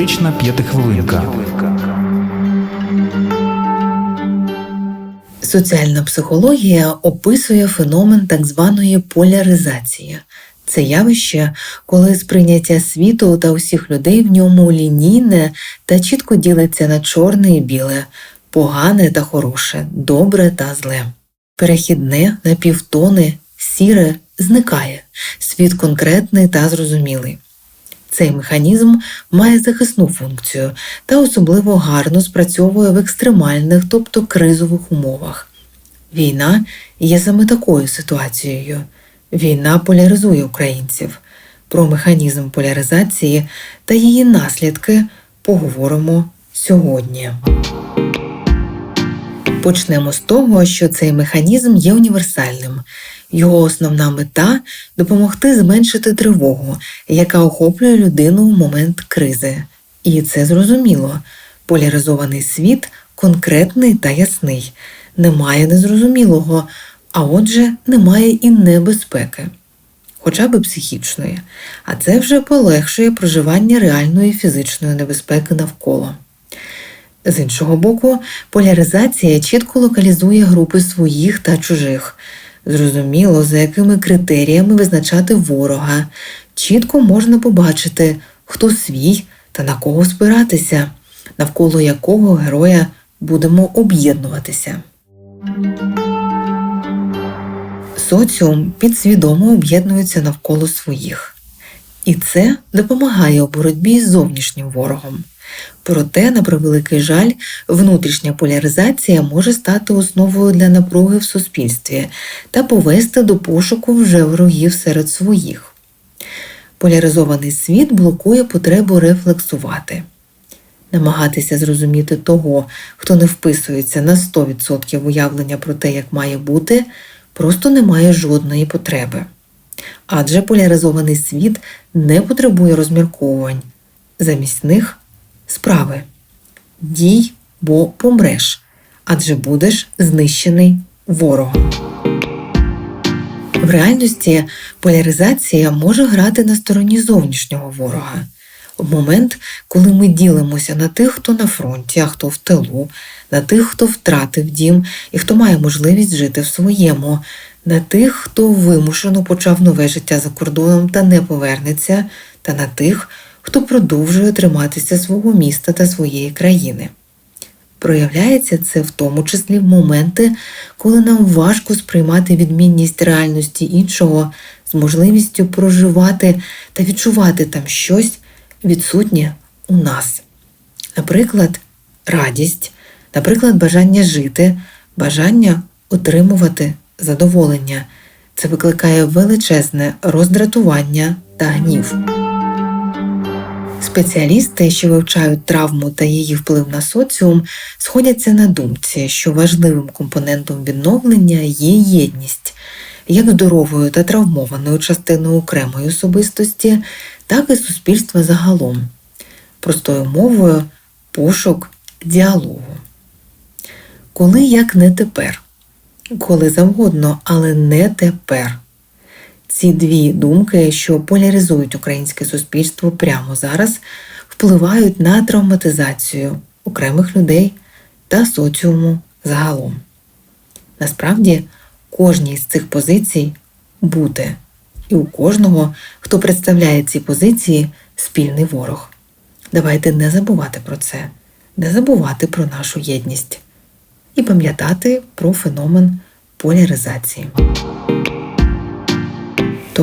Психотерапевтична п'ятихвилинка. Соціальна психологія описує феномен так званої поляризації. Це явище, коли сприйняття світу та усіх людей в ньому лінійне та чітко ділиться на чорне і біле, погане та хороше, добре та зле. Перехідне на півтони, сіре зникає, світ конкретний та зрозумілий. Цей механізм має захисну функцію та особливо гарно спрацьовує в екстремальних, тобто кризових умовах. Війна є саме такою ситуацією. Війна поляризує українців. Про механізм поляризації та її наслідки поговоримо сьогодні. Почнемо з того, що цей механізм є універсальним. Його основна мета допомогти зменшити тривогу, яка охоплює людину в момент кризи. І це зрозуміло. Поляризований світ конкретний та ясний, немає незрозумілого, а отже, немає і небезпеки, хоча б психічної, а це вже полегшує проживання реальної фізичної небезпеки навколо. З іншого боку, поляризація чітко локалізує групи своїх та чужих. Зрозуміло, за якими критеріями визначати ворога. Чітко можна побачити, хто свій та на кого спиратися, навколо якого героя будемо об'єднуватися. Соціум підсвідомо об'єднується навколо своїх. І це допомагає у боротьбі з зовнішнім ворогом. Проте, на превеликий жаль, внутрішня поляризація може стати основою для напруги в суспільстві та повести до пошуку вже ворогів серед своїх. Поляризований світ блокує потребу рефлексувати, намагатися зрозуміти того, хто не вписується на 100% уявлення про те, як має бути, просто немає жодної потреби. Адже поляризований світ не потребує розмірковувань. Замість них справи. Дій, бо помреш, адже будеш знищений ворогом. В реальності поляризація може грати на стороні зовнішнього ворога. В момент, коли ми ділимося на тих, хто на фронті, а хто в тилу, на тих, хто втратив дім і хто має можливість жити в своєму, на тих, хто вимушено почав нове життя за кордоном та не повернеться, та на тих, хто продовжує триматися свого міста та своєї країни. Проявляється це в тому числі в моменти, коли нам важко сприймати відмінність реальності іншого з можливістю проживати та відчувати там щось відсутнє у нас. Наприклад, радість, наприклад, бажання жити, бажання отримувати задоволення. Це викликає величезне роздратування та гнів. Спеціалісти, що вивчають травму та її вплив на соціум, сходяться на думці, що важливим компонентом відновлення є єдність як здоровою та травмованою частиною окремої особистості, так і суспільства загалом, простою мовою пошук діалогу. Коли як не тепер, коли завгодно, але не тепер. Ці дві думки, що поляризують українське суспільство прямо зараз, впливають на травматизацію окремих людей та соціуму загалом. Насправді, кожній з цих позицій бути, і у кожного, хто представляє ці позиції, спільний ворог. Давайте не забувати про це, не забувати про нашу єдність і пам'ятати про феномен поляризації.